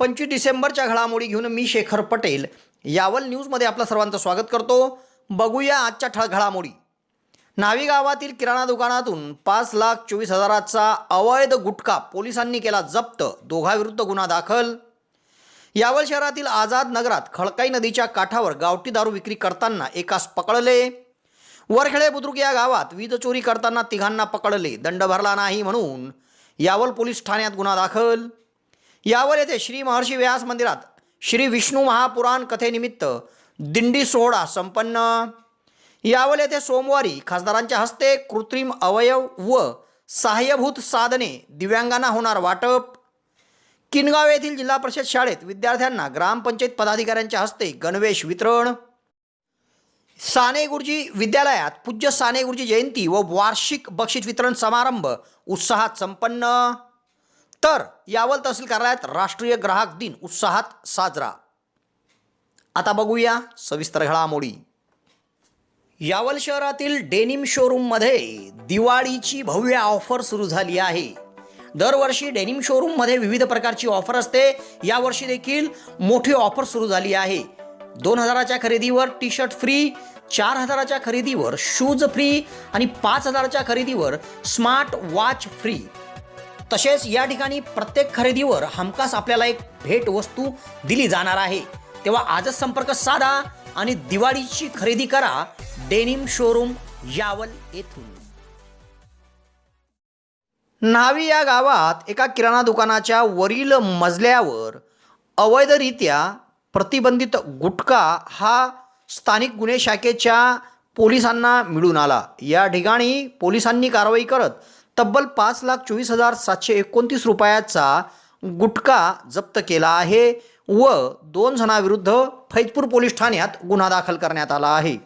पंचवीस डिसेंबरच्या घडामोडी घेऊन मी शेखर पटेल यावल न्यूजमध्ये आपलं सर्वांचं स्वागत करतो. बघूया आजच्या ठळ घडामोडी. नावी गावातील किराणा दुकानातून पाच लाख चोवीस हजाराचा अवैध गुटखा पोलिसांनी केला जप्त. दोघाविरुद्ध गुन्हा दाखल. यावल शहरातील आझाद नगरात खळकाई नदीच्या काठावर गावठी दारू विक्री करताना एकास पकडले. वरखेळे बुद्रुक या गावात वीज चोरी करताना तिघांना पकडले. दंड भरला नाही म्हणून यावल पोलीस ठाण्यात गुन्हा दाखल. यावल येथे श्री महर्षी व्यास मंदिरात. श्री विष्णू महापुराण कथेनिमित्त दिंडी सोहळा संपन्न. यावल येथे सोमवारी खासदारांच्या हस्ते कृत्रिम अवयव व सहाय्यभूत साधने दिव्यांगांना होणार वाटप. किनगाव येथील जिल्हा परिषद शाळेत विद्यार्थ्यांना ग्रामपंचायत पदाधिकाऱ्यांच्या हस्ते गणवेश वितरण. साने गुरुजी विद्यालयात पूज्य साने गुरुजी जयंती व वार्षिक बक्षीस वितरण समारंभ उत्साहात संपन्न. तर यावल तहसील कार्यालयात राष्ट्रीय ग्राहक दिन उत्साहात साजरा. आता बघूया सविस्तर घडामोडी. यावल शहरातील डेनिम शोरूममध्ये दिवाळीची भव्य ऑफर सुरू झाली आहे. दरवर्षी डेनिम शोरूममध्ये विविध प्रकारची ऑफर असते. यावर्षी देखील मोठी ऑफर सुरू झाली आहे. दोन हजाराच्या खरेदीवर टी शर्ट फ्री चार हजाराच्या खरेदीवर शूज फ्री आणि पाच हजाराच्या खरेदीवर स्मार्ट वॉच फ्री. तसेच या ठिकाणी प्रत्येक खरेदीवर हमखास आपल्याला एक भेट वस्तू दिली जाणार आहे. तेव्हा आजच संपर्क साधा आणि दिवाळीची खरेदी करा डेनिम शोरूम यावल येथून. न्हावी या गावात एका किराणा दुकानाच्या वरील मजल्यावर अवैधरित्या प्रतिबंधित गुटखा हा स्थानिक गुन्हे शाखेच्या पोलिसांना मिळून आला. या ठिकाणी पोलिसांनी कारवाई करत तब्बल पाच लाख चोवीस हजार सातशे एकोणतीस रुपयाचा गुटखा जप्त केला आहे व दोन जणांविरुद्ध फैजपूर पोलीस ठाण्यात गुन्हा दाखल करण्यात आला आहे.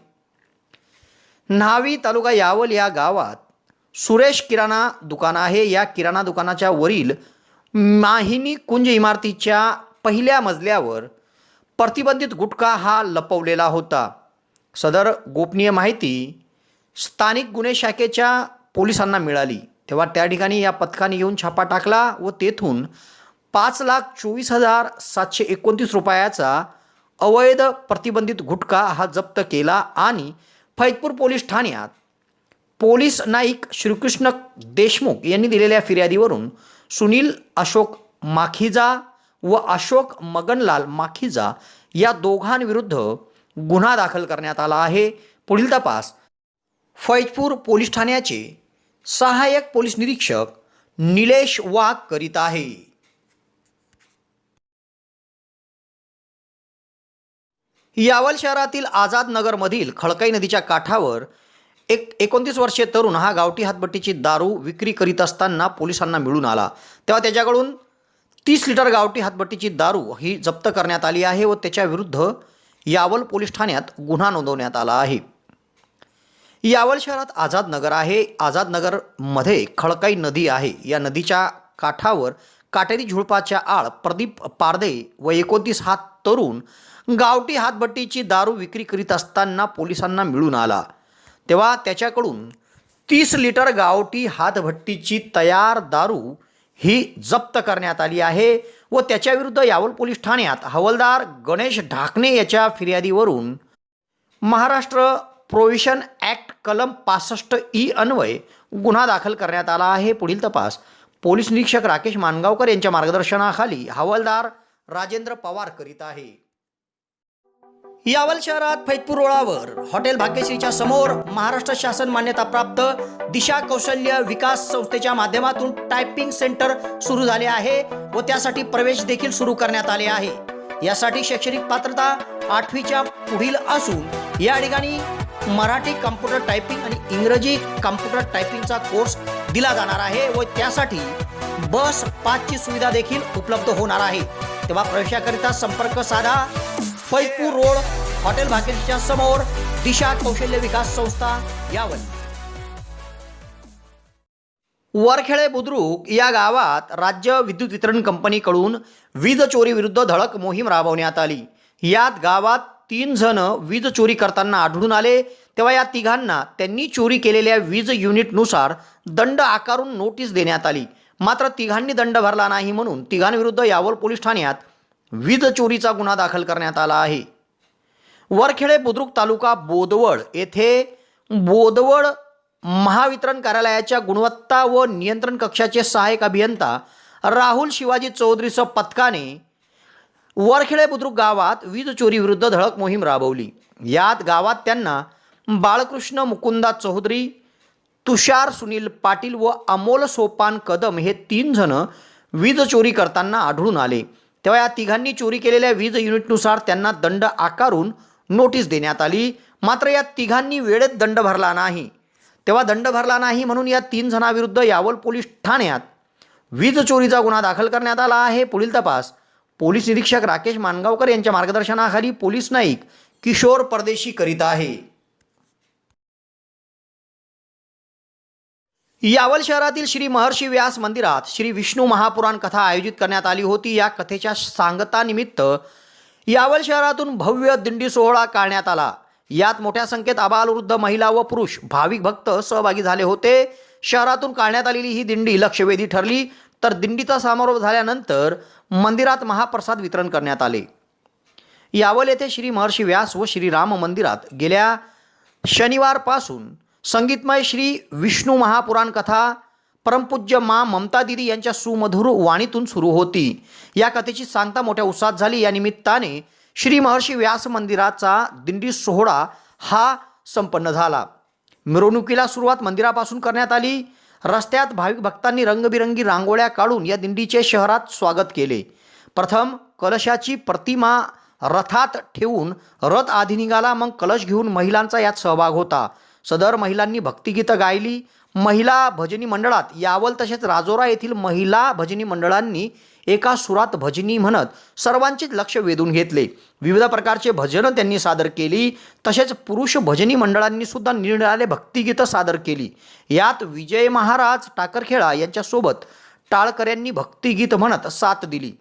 न्हावी तालुका यावल या गावात सुरेश किराणा दुकान आहे. या किराणा दुकानाच्या वरील माहिनी कुंज इमारतीच्या पहिल्या मजल्यावर प्रतिबंधित गुटखा हा लपवलेला होता. सदर गोपनीय माहिती स्थानिक गुन्हे शाखेच्या पोलिसांना मिळाली. तेव्हा त्या ठिकाणी या पथकाने येऊन छापा टाकला व तेथून पाच लाख चोवीस हजार सातशे एकोणतीस रुपयाचा अवैध प्रतिबंधित गुटखा हा जप्त केला आणि फैजपूर पोलीस ठाण्यात पोलीस नाईक श्रीकृष्ण देशमुख यांनी दिलेल्या फिर्यादीवरून सुनील अशोक माखीजा व अशोक मगनलाल माखीजा या दोघांविरुद्ध गुन्हा दाखल करण्यात आला आहे. पुढील तपास फैजपूर पोलीस ठाण्याचे सहाय्यक पोलीस निरीक्षक निलेश वाघ करीत आहे. यावल शहरातील आझाद नगरमधील खळकाई नदीच्या काठावर एक एकोणतीस वर्षीय तरुण हा गावठी हातबट्टीची दारू विक्री करीत असताना पोलिसांना मिळून आला. तेव्हा त्याच्याकडून तीस लिटर गावठी हातबट्टीची दारू ही जप्त करण्यात आली आहे व त्याच्याविरुद्ध यावल पोलीस ठाण्यात गुन्हा नोंदवण्यात आला आहे. यावल शहरात आझाद नगर आहे. आझाद नगरमध्ये खळकाई नदी आहे. या नदीच्या काठावर काटेरी झुडपाच्या आळ प्रदीप पारदे व एकोणतीस हात तरुण गावठी हातभट्टीची दारू विक्री करीत असताना पोलिसांना मिळून आला. तेव्हा त्याच्याकडून तीस लिटर गावठी हातभट्टीची तयार दारू ही जप्त करण्यात आली आहे व त्याच्याविरुद्ध यावल पोलीस ठाण्यात हवालदार गणेश ढाकणे याच्या फिर्यादीवरून महाराष्ट्र प्रोव्हिशन ॲक्ट कलम पासष्ट ई अन्वय गुन्हा दाखल करण्यात आला आहे. पुढील तपास. पोलीस निरीक्षक राकेश मानगावकर यांच्या मार्गदर्शनाखाली हवालदार राजेंद्र पवार करीत आहे. यावल शहरात फैजपूर रोडावर हॉटेल भाग्यश्रीच्या समोर महाराष्ट्र शासन मान्यताप्राप्त दिशा कौशल्य विकास संस्थेच्या माध्यमातून टायपिंग सेंटर सुरू झाले आहे व त्यासाठी प्रवेश देखील सुरू करण्यात आले आहे. यासाठी शैक्षणिक पात्रता आठवीच्या पुढील असून या ठिकाणी मराठी कम्प्युटर टायपिंग आणि इंग्रजी कम्प्युटर टायपिंगचा कोर्स दिला जाणार आहे व त्यासाठी बस पाचची सुविधा देखील उपलब्ध होणार आहे. तेव्हा प्रवेशाकरिता संपर्क साधा. फैपूर रोड हॉटेल भाकेरीच्या समोर दिशा कौशल्य विकास संस्था यावल. वरखेळे बुद्रुक या गावात राज्य विद्युत वितरण कंपनीकडून वीज चोरी विरुद्ध धडक मोहीम राबवण्यात आली. यात गावात तीन जण वीज चोरी करताना आढळून आले. तेव्हा या तिघांना त्यांनी चोरी केलेल्या वीज युनिटनुसार दंड आकारून नोटीस देण्यात आली. मात्र तिघांनी दंड भरला नाही म्हणून तिघांविरुद्ध यावल पोलीस ठाण्यात वीज चोरीचा गुन्हा दाखल करण्यात आला आहे. वरखेडे बुद्रुक तालुका बोदवड येथे बोदवड महावितरण कार्यालयाच्या गुणवत्ता व नियंत्रण कक्षाचे सहाय्यक अभियंता राहुल शिवाजी चौधरीसह पथकाने वरखेडे बुद्रुक गावात वीज चोरी विरुद्ध धडक मोहीम राबवली. यात गावात त्यांना बाळकृष्ण मुकुंदा चौधरी तुषार सुनील पाटील व अमोल सोपान कदम हे तीन जण वीज चोरी करताना आढळून आले. तेव्हा या तिघांनी चोरी केलेल्या वीज युनिटनुसार त्यांना दंड आकारून नोटीस देण्यात आली. मात्र या तिघांनी वेळेत दंड भरला नाही. तेव्हा दंड भरला नाही म्हणून या तीन जणांविरुद्ध यावल पोलीस ठाण्यात वीज चोरीचा गुन्हा दाखल करण्यात आला आहे. पुढील तपास पोलीस निरीक्षक राकेश मानगावकर यांच्या मार्गदर्शनाखाली पोलीस नाईक किशोर परदेशी करीत आहे. यावल शहरातील श्री महर्षी व्यास मंदिरात श्री विष्णू महापुराण कथा आयोजित करण्यात आली होती. या कथेच्या सांगतानिमित्त यावल शहरातून भव्य दिंडी सोहळा काढण्यात आला. यात मोठ्या संख्येत आबालवृद्ध महिला व पुरुष भाविक भक्त सहभागी झाले होते. शहरातून काढण्यात आलेली ही दिंडी लक्षवेधी ठरली. तर दिंडीचा समारोप झाल्यानंतर मंदिरात महाप्रसाद वितरण करण्यात आले. यावल येथे श्री महर्षी व्यास व श्री राम मंदिरात गेल्या शनिवारपासून संगीतमय श्री विष्णू महापुराण कथा परमपूज्य मा ममता दिदी यांच्या सुमधुर वाणीतून सुरू होती. या कथेची सांगता मोठ्या उत्साहात झाली. या निमित्ताने श्री महर्षी व्यास मंदिराचा दिंडी सोहळा हा संपन्न झाला. मिरवणुकीला सुरुवात मंदिरापासून करण्यात आली. रस्त्यात भाविक भक्तांनी रंगबिरंगी रांगोळ्या काढून या दिंडीचे शहरात स्वागत केले. प्रथम कलशाची प्रतिमा रथात ठेवून रथ आधी निघाला मग कलश घेऊन महिलांचा यात सहभाग होता. सदर महिलांनी भक्तिगीतं गायली महिला भजनी मंडळात यावल तसेच राजोरा येथील महिला भजनी मंडळांनी एका सुरात भजनी म्हणत सर्वांचेच लक्ष वेधून घेतले. विविध प्रकारचे भजनं त्यांनी सादर केली तसेच पुरुष भजनी मंडळांनी सुद्धा निरनिराळे भक्तिगीतं सादर केली. यात विजय महाराज टाकरखेळा यांच्यासोबत टाळकऱ्यांनी भक्तिगीत म्हणत साथ दिली.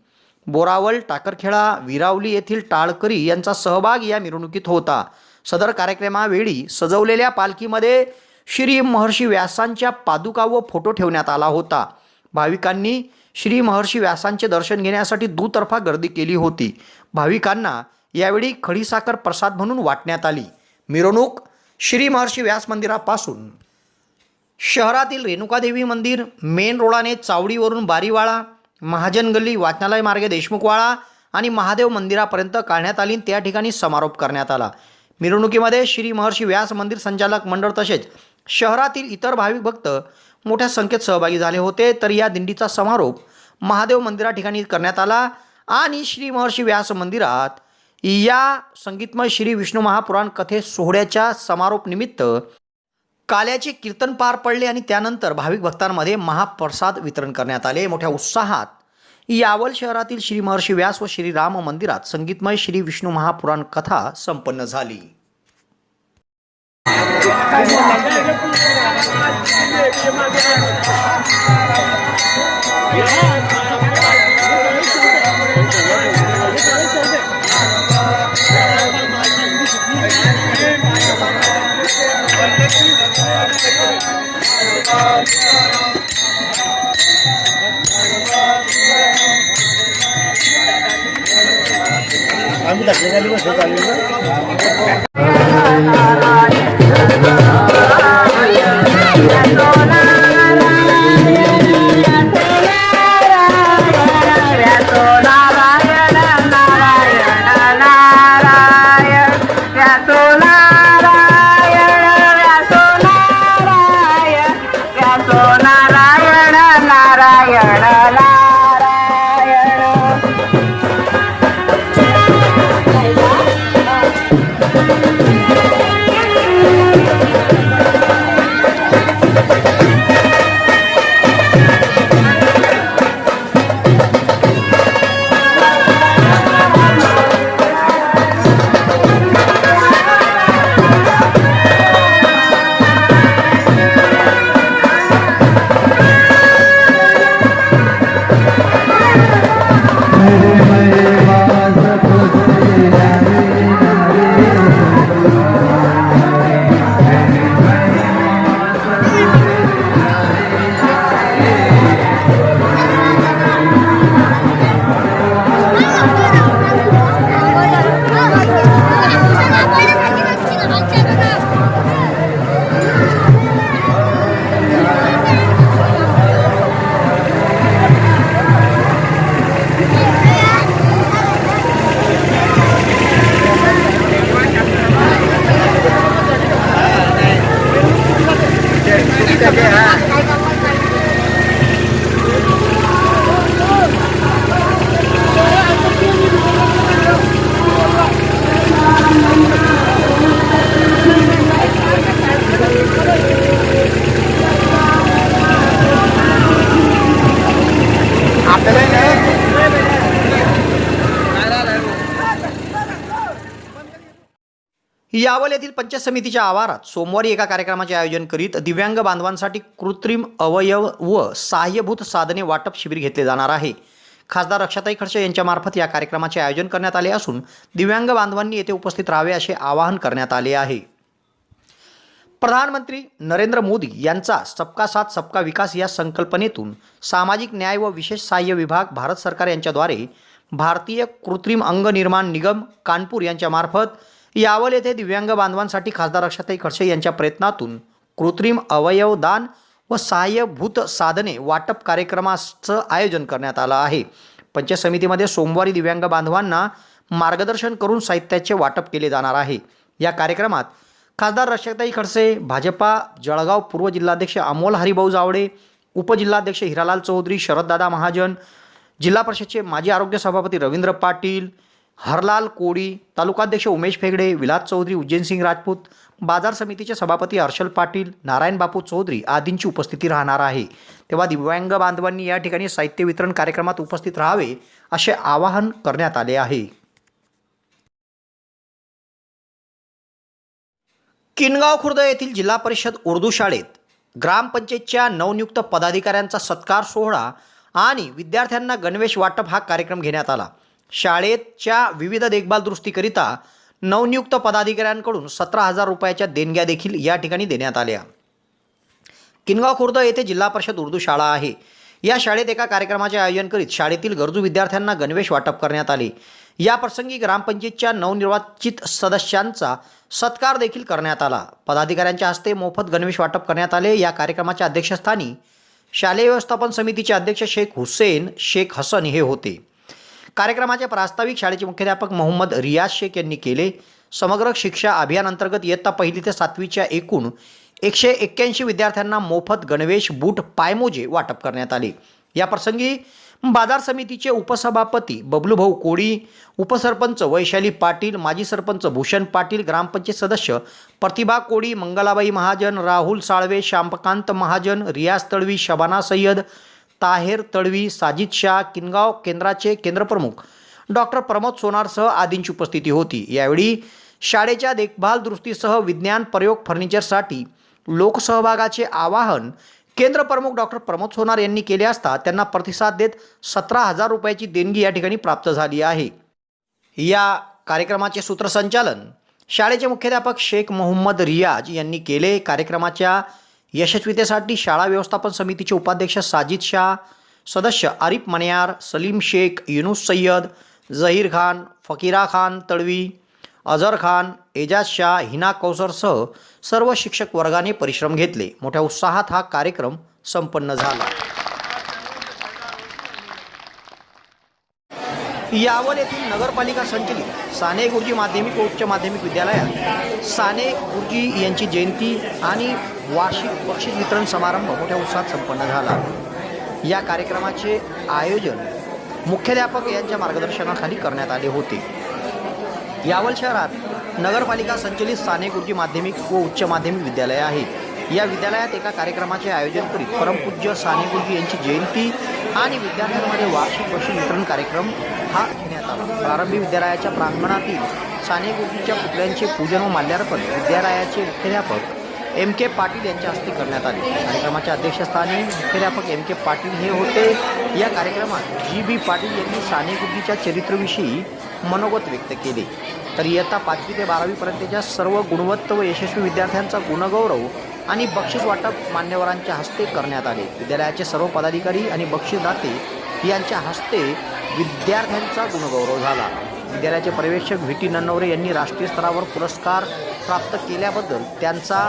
बोरावल टाकरखेळा विरावली येथील टाळकरी यांचा सहभाग या मिरवणुकीत होता. सदर कार्यक्रमावेळी सजवलेल्या पालखीमध्ये श्री महर्षी व्यासांच्या पादुका व फोटो ठेवण्यात आला होता. भाविकांनी श्री महर्षी व्यासांचे दर्शन घेण्यासाठी दुतर्फा गर्दी केली होती. भाविकांना यावेळी खडीसाखर प्रसाद म्हणून वाटण्यात आली. मिरवणूक श्री महर्षी व्यास मंदिरापासून. शहरातील रेणुकादेवी मंदिर मेन रोडाने चावडीवरून बारीवाळा महाजन गल्ली वाचनालय मार्गे देशमुखवाडा आणि महादेव मंदिरापर्यंत काढण्यात आली त्या ठिकाणी समारोप करण्यात आला. मिरवणुकीमध्ये श्री महर्षी व्यास मंदिर संचालक मंडळ तसेच शहरातील इतर भाविक भक्त मोठ्या संख्येत सहभागी झाले होते. तर या दिंडीचा समारोप महादेव मंदिरा ठिकाणी करण्यात आला आणि श्री महर्षी व्यास मंदिरात या संगीतमय श्री विष्णू महापुराण कथे सोहळ्याच्या समारोप निमित्त काल्याचे कीर्तन पार पडले आणि त्यानंतर भाविक भक्तांमध्ये महाप्रसाद वितरण करण्यात आले. मोठ्या उत्साहात यावल शहरातील श्री महर्षी व्यास व श्री राम मंदिरात संगीतमय श्री विष्णू महापुराण कथा संपन्न झाली. আমি দেখে গেলি সেটা यावल येथील पंचायत समितीच्या आवारात सोमवारी एका कार्यक्रमाचे आयोजन करीत दिव्यांग बांधवांसाठी कृत्रिम अवयव व सहाय्यभूत साधने वाटप शिबिर घेतले जाणार आहे. खासदार रक्षाताई खडसे यांच्यामार्फत या कार्यक्रमाचे आयोजन करण्यात आले असून दिव्यांग बांधवांनी येथे उपस्थित राहावे असे आवाहन करण्यात आले आहे. प्रधानमंत्री नरेंद्र मोदी यांचा सबका साथ सबका विकास या संकल्पनेतून सामाजिक न्याय व विशेष सहाय्य विभाग भारत सरकार यांच्याद्वारे भारतीय कृत्रिम अंग निर्माण निगम कानपूर यांच्यामार्फत यावल येथे दिव्यांग बांधवांसाठी खासदार अक्षताई खडसे यांच्या प्रयत्नातून कृत्रिम अवयव दान व सहाय्यभूत साधने वाटप कार्यक्रमाचं आयोजन करण्यात आलं आहे. पंचायत समितीमध्ये सोमवारी दिव्यांग बांधवांना मार्गदर्शन करून साहित्याचे वाटप केले जाणार आहे. या कार्यक्रमात खासदार रक्षकताई खडसे भाजपा जळगाव पूर्व जिल्हाध्यक्ष अमोल हरिभाऊ जावडे उपजिल्हाध्यक्ष हिरालाल चौधरी शरददादा महाजन जिल्हा परिषदचे माजी आरोग्य सभापती रवींद्र पाटील हरलाल कोडी तालुकाध्यक्ष उमेश फेगडे विलास चौधरी उज्जैनसिंग राजपूत बाजार समितीचे सभापती हर्षल पाटील नारायण बापू चौधरी आदींची उपस्थिती राहणार आहे. तेव्हा दिव्यांग बांधवांनी या ठिकाणी साहित्य वितरण कार्यक्रमात उपस्थित राहावे असे आवाहन करण्यात आले आहे. किनगाव खुर्द येथील जिल्हा परिषद उर्दू शाळेत ग्रामपंचायतच्या नवनियुक्त पदाधिकाऱ्यांचा सत्कार सोहळा आणि विद्यार्थ्यांना गणवेश वाटप हा कार्यक्रम घेण्यात आला. शाळेच्या विविध देखभाल दुरुस्तीकरिता नवनियुक्त पदाधिकाऱ्यांकडून सतरा हजार रुपयाच्या देणग्या देखील या ठिकाणी देण्यात आल्या. किनगाव खुर्द येथे जिल्हा परिषद उर्दू शाळा आहे. या शाळेत एका कार्यक्रमाचे आयोजन करीत शाळेतील गरजू विद्यार्थ्यांना गणवेश वाटप करण्यात आले. या प्रसंगी ग्रामपंचायतच्या नवनिर्वाचित सदस्यांचा सत्कार देखील करण्यात आला. पदाधिकाऱ्यांच्या हस्ते मोफत गणवेश वाटप करण्यात आले. या कार्यक्रमाच्या अध्यक्षस्थानी शालेय व्यवस्थापन समितीचे अध्यक्ष शेख हुसेन शेख हसन हे होते. कार्यक्रमाचे प्रास्ताविक शाळेचे मुख्याध्यापक मोहम्मद रियाज शेख यांनी केले. समग्र शिक्षा अभियानांतर्गत इयत्ता पहिली ते सातवीच्या एकूण एकशे एक्क्याऐंशी विद्यार्थ्यांना मोफत गणवेश बूट पायमोजे वाटप करण्यात आले. या प्रसंगी बाजार समितीचे उपसभापती बबलूभाऊ कोळी उपसरपंच वैशाली पाटील माजी सरपंच भूषण पाटील ग्रामपंचायत सदस्य प्रतिभा कोळी मंगलाबाई महाजन राहुल साळवे श्यामकांत महाजन रियाज तळवी शबाना सय्यद ताहेर तळवी साजिद शाह किनगाव केंद्राचे केंद्रप्रमुख डॉक्टर प्रमोद सोनारसह आदींची उपस्थिती होती. यावेळी शाळेच्या देखभाल दुरुस्तीसह विज्ञान प्रयोग फर्निचरसाठी लोकसहभागाचे आवाहन केंद्र प्रमुख डॉक्टर प्रमोद सोनार यांनी केले असता त्यांना प्रतिसाद देत सतरा हजार रुपयाची देणगी या ठिकाणी प्राप्त झाली आहे. या कार्यक्रमाचे सूत्रसंचालन शाळेचे मुख्याध्यापक शेख मोहम्मद रियाज यांनी केले. कार्यक्रमाच्या यशस्वीतेसाठी शाळा व्यवस्थापन समितीचे उपाध्यक्ष साजिद शाह सदस्य आरिफ मनियार सलीम शेख युनुस सय्यद झहीर खान फकीरा खान तळवी अझर खान एजाज शाह हिना कौसरसह सर्व शिक्षक वर्गाने परिश्रम घेतले. मोठ्या उत्साहात हा कार्यक्रम संपन्न झाला. यावल येथील नगरपालिका संचलित साने गुरुजी माध्यमिक व उच्च माध्यमिक विद्यालयात साने गुरुजी यांची जयंती आणि वार्षिक बक्षीस वितरण समारंभ मोठ्या उत्साहात संपन्न झाला. या कार्यक्रमाचे आयोजन मुख्याध्यापक यांच्या मार्गदर्शनाखाली करण्यात आले होते. यावल शहरात नगरपालिका संचलित साने गुरुजी माध्यमिक व उच्च माध्यमिक विद्यालय आहे. या विद्यालयात एका कार्यक्रमाचे आयोजन करीत परमपूज्य सानेगुरुजी यांची जयंती आणि विद्यार्थ्यांमध्ये वार्षिक बक्षीस वितरण कार्यक्रम हा घेण्यात आला. प्रारंभी विद्यालयाच्या प्रांगणातील सानेगुरुजीच्या पुतळ्यांचे पूजन व माल्यार्पण विद्यालयाचे मुख्याध्यापक एम के पाटील यांच्या हस्ते करण्यात आले. कार्यक्रमाच्या अध्यक्षस्थानी मुख्याध्यापक एम के पाटील हे होते. या कार्यक्रमात जी बी पाटील यांनी साने गुरुजीच्या चरित्रविषयी मनोगत व्यक्त केले. तर इयत्ता पाचवी ते बारावीपर्यंतच्या सर्व गुणवत्त व यशस्वी विद्यार्थ्यांचा गुणगौरव आणि बक्षीस वाटप मान्यवरांच्या हस्ते करण्यात आले. विद्यालयाचे सर्व पदाधिकारी आणि बक्षीसदाते यांच्या हस्ते विद्यार्थ्यांचा गुणगौरव झाला. विद्यालयाचे पर्यवेक्षक व्ही. टी. नन्नवरे यांनी राष्ट्रीय स्तरावर पुरस्कार प्राप्त केल्याबद्दल त्यांचा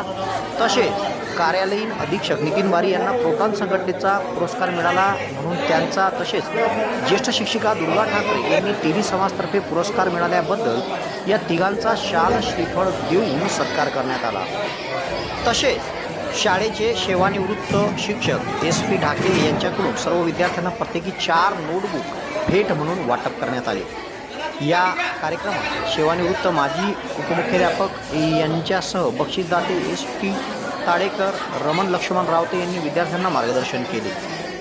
तसेच कार्यालयीन अधीक्षक नितीन बारी यांना प्रोटॉन संघटनेचा पुरस्कार मिळाला म्हणून त्यांचा तसेच ज्येष्ठ शिक्षिका दुर्गा ठाकरे यांनी टीव्ही समाजतर्फे पुरस्कार मिळाल्याबद्दल या तिघांचा शाल श्रीफळ देऊन सत्कार करण्यात आला. तसेच शाळेचे सेवानिवृत्त शिक्षक एस पी ढाके यांच्याकडून सर्व विद्यार्थ्यांना प्रत्येकी चार नोटबुक भेट म्हणून वाटप करण्यात आले. या कार्यक्रमात सेवानिवृत्त माजी उपमुख्याध्यापक यांच्यासह बक्षीसदाते एस पी ताडेकर रमण लक्ष्मण रावते यांनी विद्यार्थ्यांना मार्गदर्शन केले.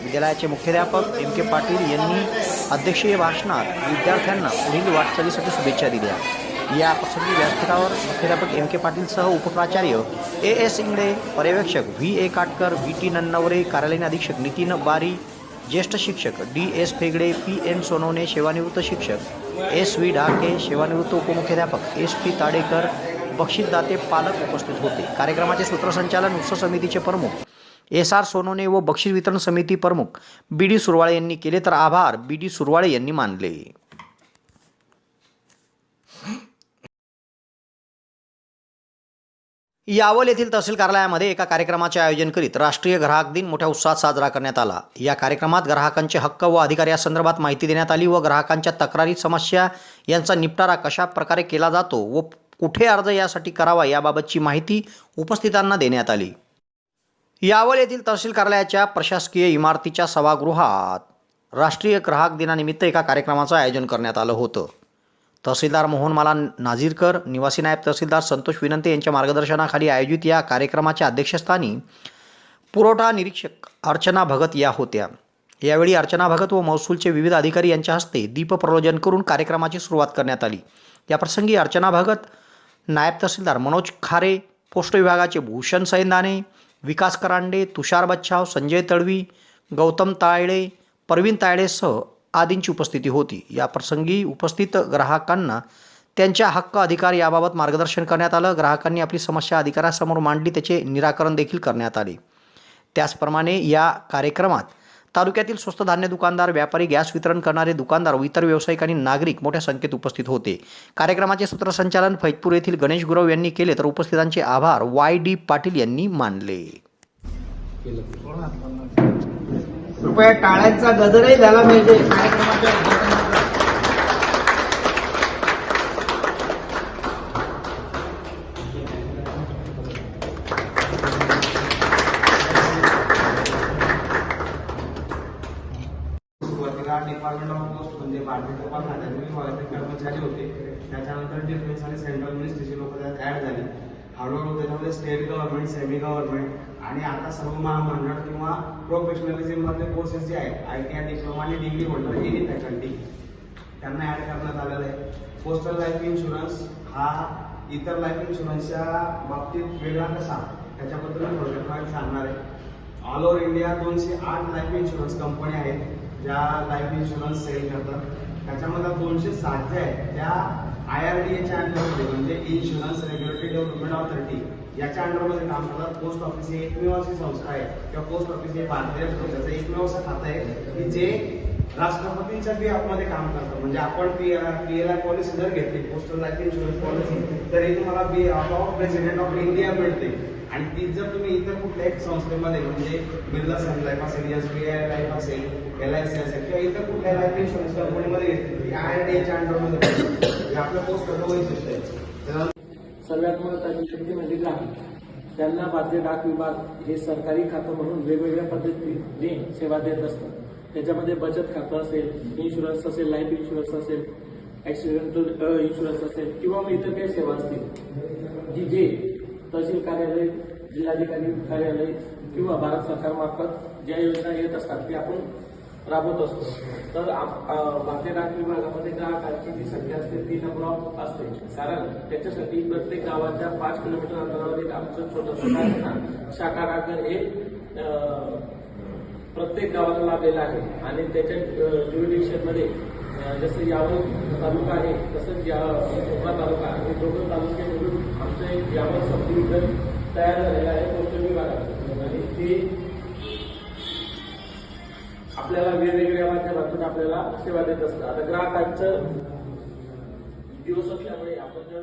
विद्यालयाचे मुख्याध्यापक एम के पाटील यांनी अध्यक्षीय भाषणात विद्यार्थ्यांना पुढील वाटचालीसाठी शुभेच्छा दिल्या. या प्रसंगी व्यासपीठावर मुख्याध्यापक एम के पाटीलसह उपप्राचार्य ए एस इंगळे पर्यवेक्षक V A Katkar V T Nannaware कार्यालयीन अधीक्षक नितीन बारी ज्येष्ठ शिक्षक D S Phegde P N Sonawane सेवानिवृत्त शिक्षक एस व्ही ढाके सेवानिवृत्त उपमुख्याध्यापक एस पी ताडेकर बक्षीसदाते पालक उपस्थित होते. कार्यक्रमाचे सूत्रसंचालन उत्सव समितीचे प्रमुख एस आर सोनोने व बक्षीस वितरण समिती प्रमुख बी डी सुरवाळे यांनी केले. तर आभार. बी डी सुरवाळे यांनी मानले. यावल येथील तहसील कार्यालयामध्ये एका कार्यक्रमाचे आयोजन करीत राष्ट्रीय ग्राहक दिन मोठ्या उत्साहात साजरा करण्यात आला. या कार्यक्रमात ग्राहकांचे हक्क व अधिकार या संदर्भात माहिती देण्यात आली व ग्राहकांच्या तक्रारी समस्या यांचा निपटारा कशा प्रकारे केला जातो व कुठे अर्ज यासाठी करावा याबाबतची माहिती उपस्थितांना देण्यात आली. यावल येथील तहसील कार्यालयाच्या प्रशासकीय इमारतीच्या सभागृहात राष्ट्रीय ग्राहक दिनानिमित्त एका कार्यक्रमाचं आयोजन करण्यात आलं होतं. तहसीलदार मोहनमाला नाझीरकर निवासी नायब तहसीलदार संतोष विनंते यांच्या मार्गदर्शनाखाली आयोजित या कार्यक्रमाच्या अध्यक्षस्थानी पुरवठा निरीक्षक अर्चना भगत या होत्या. यावेळी अर्चना भगत व महसूलचे विविध अधिकारी यांच्या हस्ते दीपप्रलोजन करून कार्यक्रमाची सुरुवात करण्यात आली. याप्रसंगी अर्चना भगत नायब तहसीलदार मनोज खारे पोस्ट विभागाचे भूषण सैंदाने विकास करांडे तुषार बच्छाव संजय तळवी गौतम तायडे परवीन तायडेसह आदींची उपस्थिती होती. या प्रसंगी उपस्थित ग्राहकांना त्यांच्या हक्क अधिकार याबाबत मार्गदर्शन करण्यात आलं. ग्राहकांनी आपली समस्या अधिकारासमोर मांडली. त्याचे निराकरण देखील करण्यात आले. त्याचप्रमाणे या कार्यक्रमात तालुक्यातील स्वस्त धान्य दुकानदार व्यापारी गॅस वितरण करणारे दुकानदार व इतर व्यावसायिक आणि नागरिक मोठ्या संख्येत उपस्थित होते. कार्यक्रमाचे सूत्रसंचालन फैजपूर येथील गणेश गुरव यांनी केले. तर उपस्थितांचे आभार वाय डी पाटील यांनी मानले. कृपया टाळ्यांचा गजरही झाला पाहिजे. कार्यक्रमाच्या डिपार्टमेंट ऑफ पोस्ट म्हणजे भारतीय विभागाचे कर्मचारी होते. त्याच्यानंतर डिफेन्स आणि सेंट्रल मिनिस्ट्रीची लोक त्यात झाली. हळूहळू त्याच्यामध्ये स्टेट गव्हर्नमेंट सेमी गव्हर्नमेंट आणि आता सर्व महामंडळ किंवा प्रोफेशनलिझम मधले कोर्सेस जे आहेत आय टी आय डिप्लोमा आणि डिग्री होल्डर एनी फॅकल्टी त्यांना ऍड करण्यात आलेलं आहे. पोस्टल लाईफ इन्शुरन्स हा इतर लाईफ इन्शुरन्सच्या बाबतीत वेगळा कसा त्याच्याबद्दल मी थोडक्यात सांगणार आहे. ऑल ओव्हर इंडिया दोनशे आठ लाईफ इन्शुरन्स कंपन्या आहेत ज्या लाईफ इन्शुरन्स सेल करतात. त्याच्यामध्ये दोनशे सात ज्या आहेत त्या आय आर अंडरमध्ये म्हणजे इन्शुरन्स रेग्युलेटरी डेव्हलपमेंट ऑथॉरिटी याच्या अंडरमध्ये काम करतात पोस्ट ऑफिस ही एकमेव अशी संस्था आहे किंवा पोस्ट ऑफिस हे भारतीय एकमेव असं खातं आहे. की जे राष्ट्रपतींच्या बिहाफमध्ये काम करतं. म्हणजे आपण P P L I policy जर घेतली पोस्टल लाईफ इन्शुरन्स पॉलिसी तरी तुम्हाला B of president of India मिळते. आणि ती जर तुम्ही इतर कुठल्याही संस्थेमध्ये म्हणजे बिर्ला सन लाईफ असेल एस बी आय लाईफ असेल एल आय सी असेल किंवा इतर कुठल्या लाईफ इन्शुरन्स कंपनीमध्ये घेतली आय आय डी एच्या अंडरमध्ये हे आपल्या पोस्टचं वैशिष्ट्य आहे. सगळ्यात महत्वाची शक्ती म्हणजे ग्राहक. त्यांना भारतीय डाक विभाग हे सरकारी खातं म्हणून वेगवेगळ्या पद्धतीने सेवा देत असतात. त्याच्यामध्ये बचत खातं असेल इन्शुरन्स असेल लाईफ इन्शुरन्स असेल ॲक्सिडेंटल इन्शुरन्स असेल किंवा मग इतर काही सेवा असतील जी जे तहसील कार्यालय जिल्हाधिकारी कार्यालय किंवा भारत सरकारमार्फत ज्या योजना येत असतात ते आपण राबवत असतो. तर भारतीय डाक विभागामध्ये ग्राहकांची जी संख्या असते ती नंबर ऑफ असते. कारण त्याच्यासाठी प्रत्येक गावाच्या पाच किलोमीटर अंतरावर एक आमचं छोटंसं शाखा डाकघर हे प्रत्येक गावाला लाभलेला आहे. आणि त्याच्या ज्युरिडिक्शनमध्ये जसं यावल तालुका आहे तसंच या कोकणा तालुका आणि दोघं तालुके मिळून आमचं एक यावल सब डिव्हिजन तयार झालेलं आहे पोस्ट विभागात आणि ते आपल्याला वेगवेगळ्या माध्यमातून आपल्याला सेवा देत असतात. आता ग्राहकांचं दिवस असल्यामुळे आपण जर